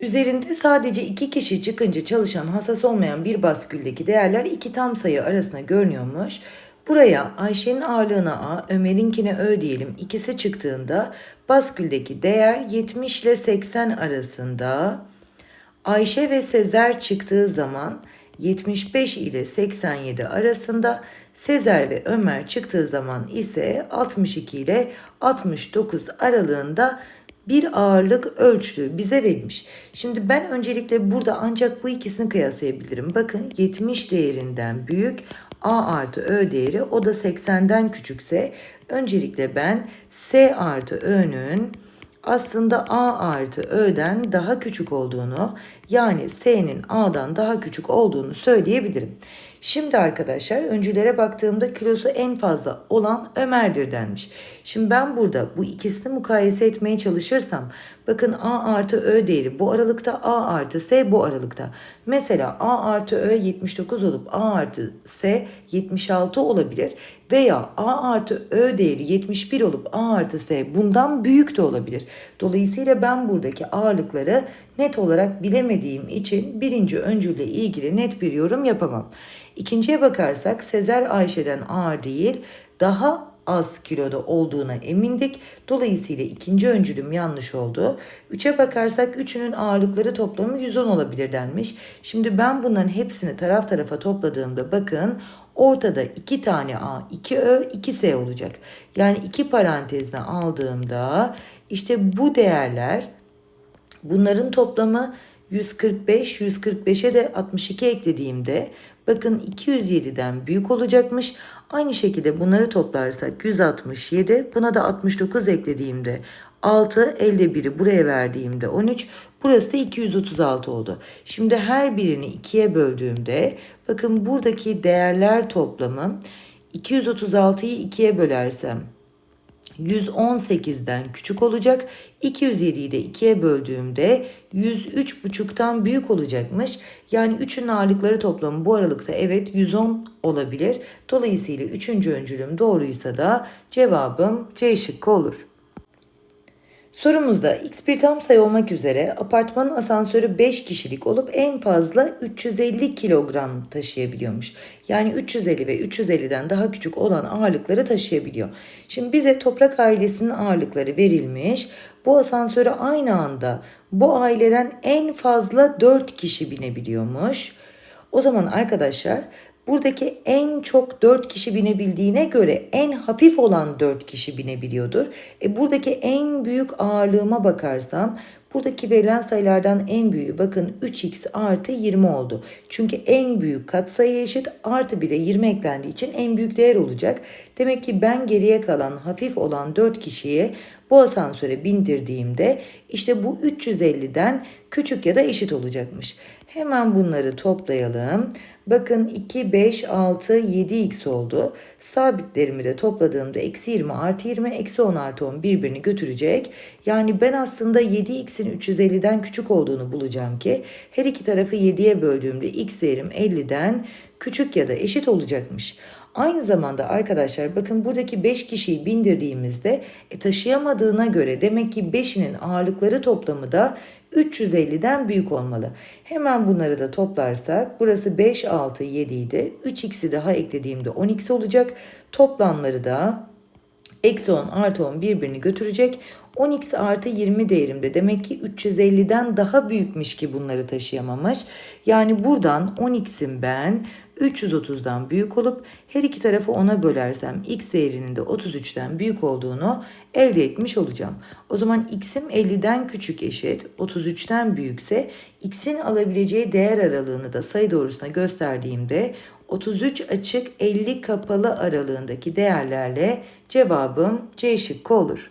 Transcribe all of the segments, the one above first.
Üzerinde sadece iki kişi çıkınca çalışan hassas olmayan bir basküldeki değerler iki tam sayı arasında görünüyormuş. Buraya Ayşe'nin ağırlığına A, Ömer'inkine Ö diyelim. İkisi çıktığında basküldeki değer 70 ile 80 arasında. Ayşe ve Sezer çıktığı zaman 75 ile 87 arasında. Sezer ve Ömer çıktığı zaman ise 62 ile 69 aralığında bir ağırlık ölçtüğü bize verilmiş. Şimdi ben öncelikle burada ancak bu ikisini kıyaslayabilirim. Bakın 70 değerinden büyük A artı Ö değeri o da 80'den küçükse öncelikle ben S artı Ö'nün aslında A artı Ö'den daha küçük olduğunu yani S'nin A'dan daha küçük olduğunu söyleyebilirim. Şimdi arkadaşlar öncülere baktığımda kilosu en fazla olan Ömer'dir denmiş. Şimdi ben burada bu ikisini mukayese etmeye çalışırsam bakın A artı Ö değeri bu aralıkta A artı S bu aralıkta. Mesela A artı Ö 79 olup A artı S 76 olabilir veya A artı Ö değeri 71 olup A artı S bundan büyük de olabilir. Dolayısıyla ben buradaki ağırlıkları net olarak bilemediğim için birinci öncülle ilgili net bir yorum yapamam. İkinciye bakarsak Sezer Ayşe'den ağır değil daha az kiloda olduğuna emindik. Dolayısıyla ikinci öncülüm yanlış oldu. Üçe bakarsak üçünün ağırlıkları toplamı 110 olabilir denmiş. Şimdi ben bunların hepsini taraf tarafa topladığımda bakın ortada iki tane A, 2 Ö, 2 S olacak. Yani iki parantezine aldığımda işte bu değerler bunların toplamı 145, 145'e de 62 eklediğimde bakın 207'den büyük olacakmış. Aynı şekilde bunları toplarsak 167, buna da 69 eklediğimde 6, elde 1'i buraya verdiğimde 13, burası da 236 oldu. Şimdi her birini ikiye böldüğümde bakın buradaki değerler toplamı 236'yı ikiye bölersem 118'den küçük olacak. 207'yi de 2'ye böldüğümde 103,5'tan büyük olacakmış. Yani 3'ün ağırlıkları toplamı bu aralıkta evet 110 olabilir. Dolayısıyla 3. öncülüm doğruysa da cevabım C şıkkı olur. Sorumuzda x bir tam sayı olmak üzere apartmanın asansörü 5 kişilik olup en fazla 350 kilogram taşıyabiliyormuş. Yani 350 ve 350'den daha küçük olan ağırlıkları taşıyabiliyor. Şimdi bize toprak ailesinin ağırlıkları verilmiş. Bu asansöre aynı anda bu aileden en fazla 4 kişi binebiliyormuş. O zaman arkadaşlar Buradaki en çok 4 kişi binebildiğine göre en hafif olan 4 kişi binebiliyordur. E buradaki en büyük ağırlığıma bakarsam buradaki verilen sayılardan en büyüğü bakın 3x artı 20 oldu. Çünkü en büyük katsayı eşit artı bir de 20 eklendiği için en büyük değer olacak. Demek ki ben geriye kalan hafif olan 4 kişiye bu asansöre bindirdiğimde işte bu 350'den küçük ya da eşit olacakmış. Hemen bunları toplayalım. Bakın 2, 5, 6, 7x oldu. Sabitlerimi de topladığımda eksi 20 artı 20, eksi 10 artı 10 birbirini götürecek. Yani ben aslında 7x'in 350'den küçük olduğunu bulacağım ki her iki tarafı 7'ye böldüğümde x değerim 50'den küçük ya da eşit olacakmış. Aynı zamanda arkadaşlar bakın buradaki 5 kişiyi bindirdiğimizde e, taşıyamadığına göre demek ki 5'inin ağırlıkları toplamı da 350'den büyük olmalı. Hemen bunları da toplarsak burası 5, 6, 7 idi. 3x'i daha eklediğimde 10x olacak. Toplamları da eksi 10 artı 10 birbirini götürecek. 10x artı 20 değerimde demek ki 350'den daha büyükmüş ki bunları taşıyamamış. Yani buradan 10x'in ben 330'dan büyük olup her iki tarafı 10'a bölersem x değerinin de 33'ten büyük olduğunu elde etmiş olacağım. O zaman x'im 50'den küçük eşit 33'ten büyükse x'in alabileceği değer aralığını da sayı doğrusuna gösterdiğimde 33 açık 50 kapalı aralığındaki değerlerle cevabım C şıkkı olur.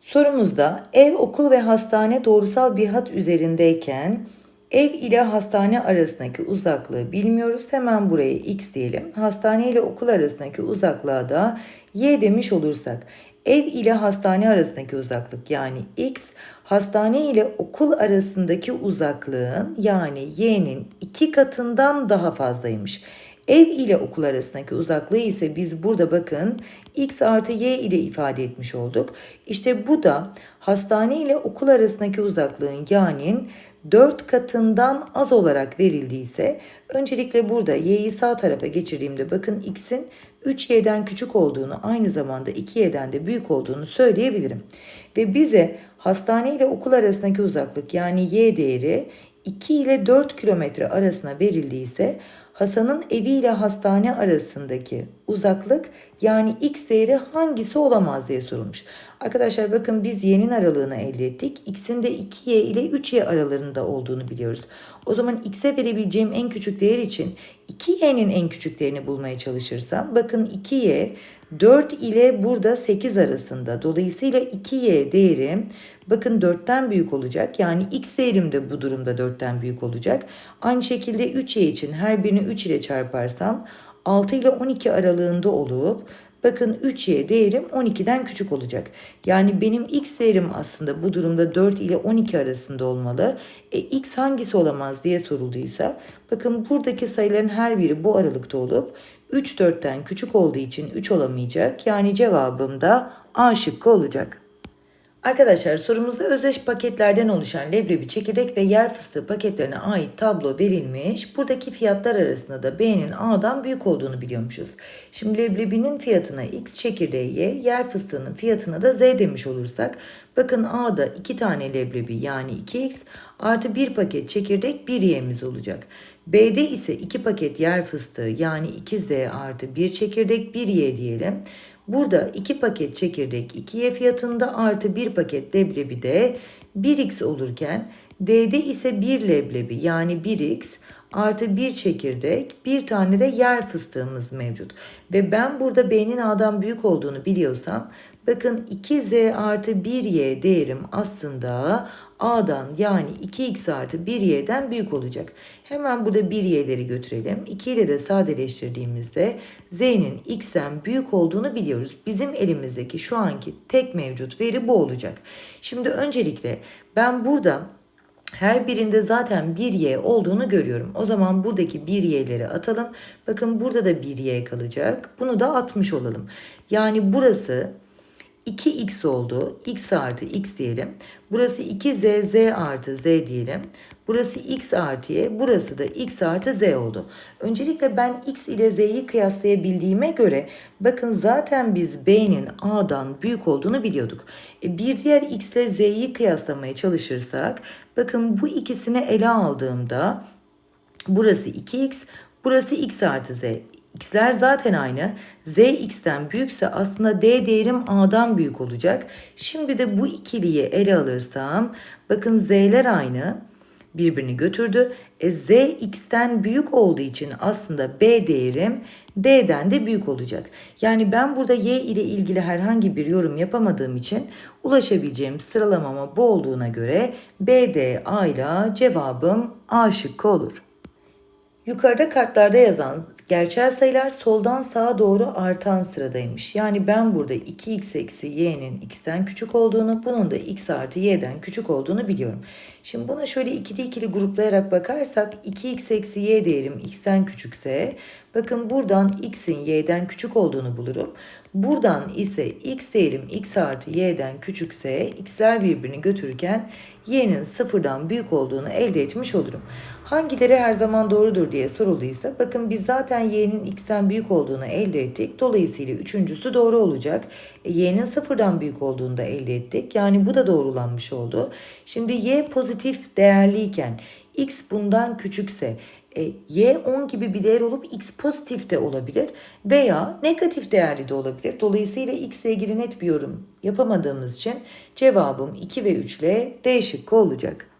Sorumuzda ev, okul ve hastane doğrusal bir hat üzerindeyken ev ile hastane arasındaki uzaklığı bilmiyoruz. Hemen buraya x diyelim. Hastane ile okul arasındaki uzaklığa da y demiş olursak ev ile hastane arasındaki uzaklık yani x hastane ile okul arasındaki uzaklığın yani y'nin iki katından daha fazlaymış. Ev ile okul arasındaki uzaklığı ise biz burada bakın x artı y ile ifade etmiş olduk. İşte bu da hastane ile okul arasındaki uzaklığın yani 4 katından az olarak verildiyse öncelikle burada y'yi sağ tarafa geçirdiğimde bakın x'in 3y'den küçük olduğunu aynı zamanda 2y'den de büyük olduğunu söyleyebilirim. Ve bize hastane ile okul arasındaki uzaklık yani y değeri 2 ile 4 kilometre arasına verildiyse Hasan'ın evi ile hastane arasındaki uzaklık yani x değeri hangisi olamaz diye sorulmuş. Arkadaşlar bakın biz y'nin aralığını elde ettik. x'in de 2y ile 3y aralarında olduğunu biliyoruz. O zaman x'e verebileceğim en küçük değer için 2y'nin en küçük değerini bulmaya çalışırsam bakın 2y 4 ile burada 8 arasında. Dolayısıyla 2y değerim bakın 4'ten büyük olacak. Yani x değerim de bu durumda 4'ten büyük olacak. Aynı şekilde 3y için her birini 3 ile çarparsam 6 ile 12 aralığında olup bakın 3y değerim 12'den küçük olacak. Yani benim x değerim aslında bu durumda 4 ile 12 arasında olmalı. E, x hangisi olamaz diye sorulduysa bakın buradaki sayıların her biri bu aralıkta olup 3 4'ten küçük olduğu için 3 olamayacak. Yani cevabım da A şıkkı olacak. Arkadaşlar sorumuzda özdeş paketlerden oluşan leblebi çekirdek ve yer fıstığı paketlerine ait tablo verilmiş. Buradaki fiyatlar arasında da B'nin A'dan büyük olduğunu biliyormuşuz. Şimdi leblebinin fiyatına X çekirdeğe Y, yer fıstığının fiyatına da Z demiş olursak bakın A'da 2 tane leblebi yani 2X artı 1 paket çekirdek 1 Y'miz olacak. B'de ise 2 paket yer fıstığı yani 2Z artı 1 çekirdek 1 Y diyelim. Burada 2 paket çekirdek 2Y fiyatında artı 1 paket leblebi de 1X olurken D'de ise 1 leblebi yani 1X artı 1 çekirdek bir tane de yer fıstığımız mevcut. Ve ben burada B'nin A'dan büyük olduğunu biliyorsam bakın 2Z artı 1Y değerim aslında A'dan yani 2x artı 1y'den büyük olacak. Hemen burada 1y'leri götürelim. 2 ile de sadeleştirdiğimizde z'nin x'ten büyük olduğunu biliyoruz. Bizim elimizdeki şu anki tek mevcut veri bu olacak. Şimdi öncelikle ben burada her birinde zaten 1y olduğunu görüyorum. O zaman buradaki 1y'leri atalım. Bakın burada da 1y kalacak. Bunu da atmış olalım. Yani burası 2x oldu. x artı x diyelim. Burası 2z, z artı z diyelim. Burası x artı y, burası da x artı z oldu. Öncelikle ben x ile z'yi kıyaslayabildiğime göre bakın zaten biz b'nin a'dan büyük olduğunu biliyorduk. E, bir diğer x ile z'yi kıyaslamaya çalışırsak bakın bu ikisini ele aldığımda burası 2x, burası x artı z. X'ler zaten aynı. Z x'ten büyükse aslında D değerim A'dan büyük olacak. Şimdi de bu ikiliyi ele alırsam bakın Z'ler aynı. Birbirini götürdü. E, Z x'ten büyük olduğu için aslında B değerim D'den de büyük olacak. Yani ben burada Y ile ilgili herhangi bir yorum yapamadığım için ulaşabileceğim sıralamama bu olduğuna göre B, D, A ile cevabım A şıkkı olur. Yukarıda kartlarda yazan gerçel sayılar soldan sağa doğru artan sıradaymış. Yani ben burada 2x eksi y'nin x'ten küçük olduğunu, bunun da x artı y'den küçük olduğunu biliyorum. Şimdi buna şöyle ikili ikili gruplayarak bakarsak 2x eksi y değerim x'ten küçükse bakın buradan x'in y'den küçük olduğunu bulurum. Buradan ise x değerim x artı y'den küçükse x'ler birbirini götürürken y'nin sıfırdan büyük olduğunu elde etmiş olurum. Hangileri her zaman doğrudur diye sorulduysa bakın biz zaten y'nin x'ten büyük olduğunu elde ettik. Dolayısıyla üçüncüsü doğru olacak. E, y'nin sıfırdan büyük olduğunu da elde ettik. Yani bu da doğrulanmış oldu. Şimdi y pozitif değerliyken x bundan küçükse e, y 10 gibi bir değer olup x pozitif de olabilir veya negatif değerli de olabilir. Dolayısıyla x ile ilgili net bir yorum yapamadığımız için cevabım 2 ve 3 ile D şıkkı olacak.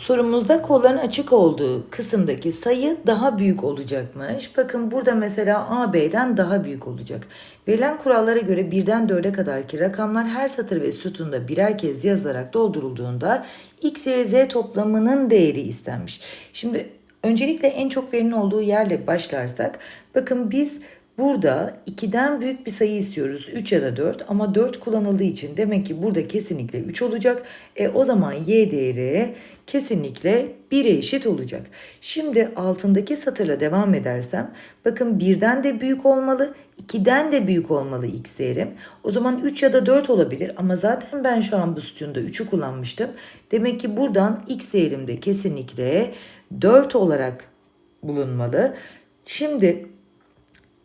Sorumuzda kolların açık olduğu kısımdaki sayı daha büyük olacakmış. Bakın burada mesela A, B'den daha büyük olacak. Verilen kurallara göre birden 4'e kadarki rakamlar her satır ve sütunda birer kez yazılarak doldurulduğunda X, Y, Z toplamının değeri istenmiş. Şimdi öncelikle en çok verinin olduğu yerle başlarsak bakın biz Burada 2'den büyük bir sayı istiyoruz. 3 ya da 4 ama 4 kullanıldığı için demek ki burada kesinlikle 3 olacak. E, o zaman y değeri kesinlikle 1'e eşit olacak. Şimdi altındaki satırla devam edersem bakın 1'den de büyük olmalı, 2'den de büyük olmalı x değerim. O zaman 3 ya da 4 olabilir ama zaten ben şu an bu sütunda 3'ü kullanmıştım. Demek ki buradan x değerim de kesinlikle 4 olarak bulunmalı. Şimdi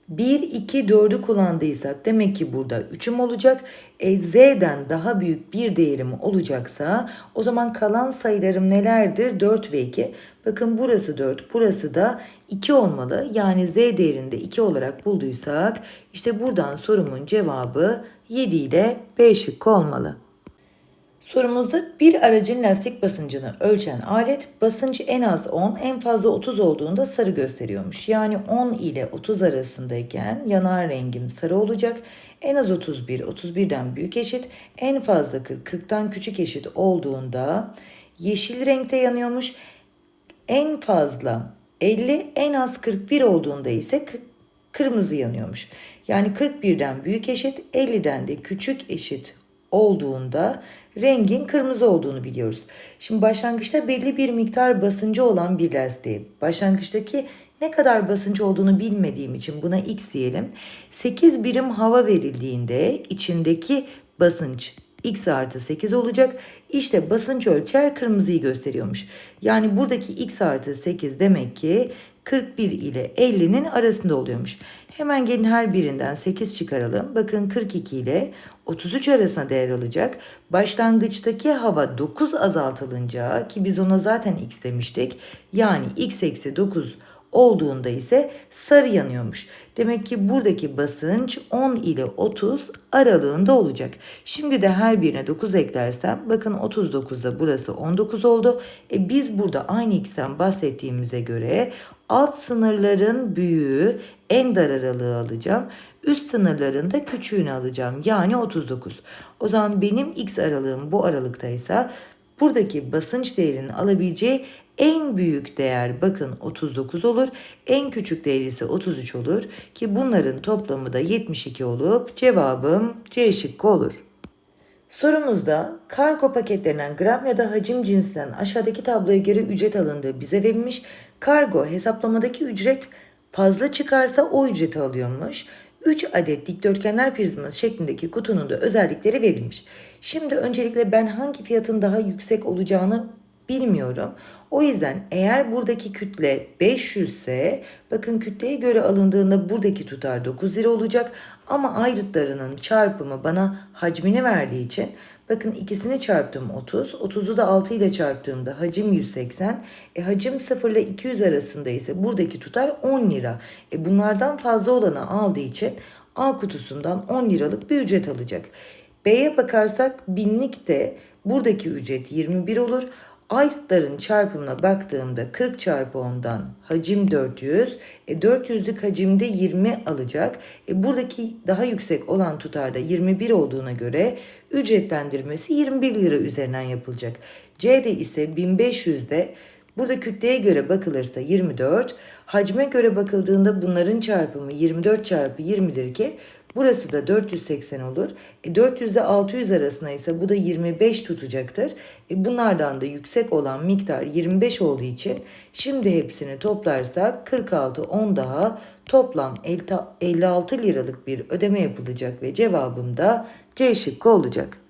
1, 2, 4'ü kullandıysak demek ki burada 3'üm olacak. E, z'den daha büyük bir değerim olacaksa o zaman kalan sayılarım nelerdir? 4 ve 2. Bakın burası 4, burası da 2 olmalı. Yani z değerinde 2 olarak bulduysak işte buradan sorumun cevabı 7 ile B şıkkı olmalı. Sorumuzda bir aracın lastik basıncını ölçen alet basınç en az 10 en fazla 30 olduğunda sarı gösteriyormuş. Yani 10 ile 30 arasındayken yanar rengim sarı olacak. En az 31 31'den büyük eşit en fazla 40 40'tan küçük eşit olduğunda yeşil renkte yanıyormuş. En fazla 50 en az 41 olduğunda ise kı- kırmızı yanıyormuş. Yani 41'den büyük eşit 50'den de küçük eşit olduğunda rengin kırmızı olduğunu biliyoruz. Şimdi başlangıçta belli bir miktar basıncı olan bir lastiği, başlangıçtaki ne kadar basınç olduğunu bilmediğim için buna x diyelim. 8 birim hava verildiğinde içindeki basınç x artı 8 olacak. İşte basınç ölçer kırmızıyı gösteriyormuş. Yani buradaki x artı 8 demek ki 41 ile 50'nin arasında oluyormuş. Hemen gelin her birinden 8 çıkaralım. Bakın 42 ile 33 arasına değer alacak. Başlangıçtaki hava 9 azaltılınca ki biz ona zaten x demiştik. Yani x eksi 9 olduğunda ise sarı yanıyormuş. Demek ki buradaki basınç 10 ile 30 aralığında olacak. Şimdi de her birine 9 eklersem bakın 39'da burası 19 oldu. E biz burada aynı x'ten bahsettiğimize göre alt sınırların büyüğü en dar aralığı alacağım. Üst sınırların da küçüğünü alacağım. Yani 39. O zaman benim x aralığım bu aralıktaysa buradaki basınç değerinin alabileceği en büyük değer bakın 39 olur. En küçük değeri ise 33 olur. Ki bunların toplamı da 72 olup cevabım C şıkkı olur. Sorumuzda kargo paketlerinden gram ya da hacim cinsinden aşağıdaki tabloya göre ücret alındığı bize verilmiş. Kargo hesaplamadaki ücret fazla çıkarsa o ücreti alıyormuş. 3 adet dikdörtgenler prizması şeklindeki kutunun da özellikleri verilmiş. Şimdi öncelikle ben hangi fiyatın daha yüksek olacağını bilmiyorum. O yüzden eğer buradaki kütle 500 ise bakın kütleye göre alındığında buradaki tutar 9 lira olacak ama ayrıtlarının çarpımı bana hacmini verdiği için bakın ikisini çarptım 30. 30'u da 6 ile çarptığımda hacim 180. E, hacim 0 ile 200 arasında ise buradaki tutar 10 lira. E, bunlardan fazla olanı aldığı için A kutusundan 10 liralık bir ücret alacak. B'ye bakarsak binlik de buradaki ücret 21 olur. Ayrıtların çarpımına baktığımda 40 çarpı 10'dan hacim 400. E 400'lük hacimde 20 alacak. E buradaki daha yüksek olan tutarda 21 olduğuna göre ücretlendirmesi 21 lira üzerinden yapılacak. C'de ise 1500'de Burada kütleye göre bakılırsa 24, hacme göre bakıldığında bunların çarpımı 24 çarpı 20'dir ki burası da 480 olur. E 400 ile 600 arasında ise bu da 25 tutacaktır. E bunlardan da yüksek olan miktar 25 olduğu için şimdi hepsini toplarsak 46 10 daha toplam 56 liralık bir ödeme yapılacak ve cevabım da C şıkkı olacak.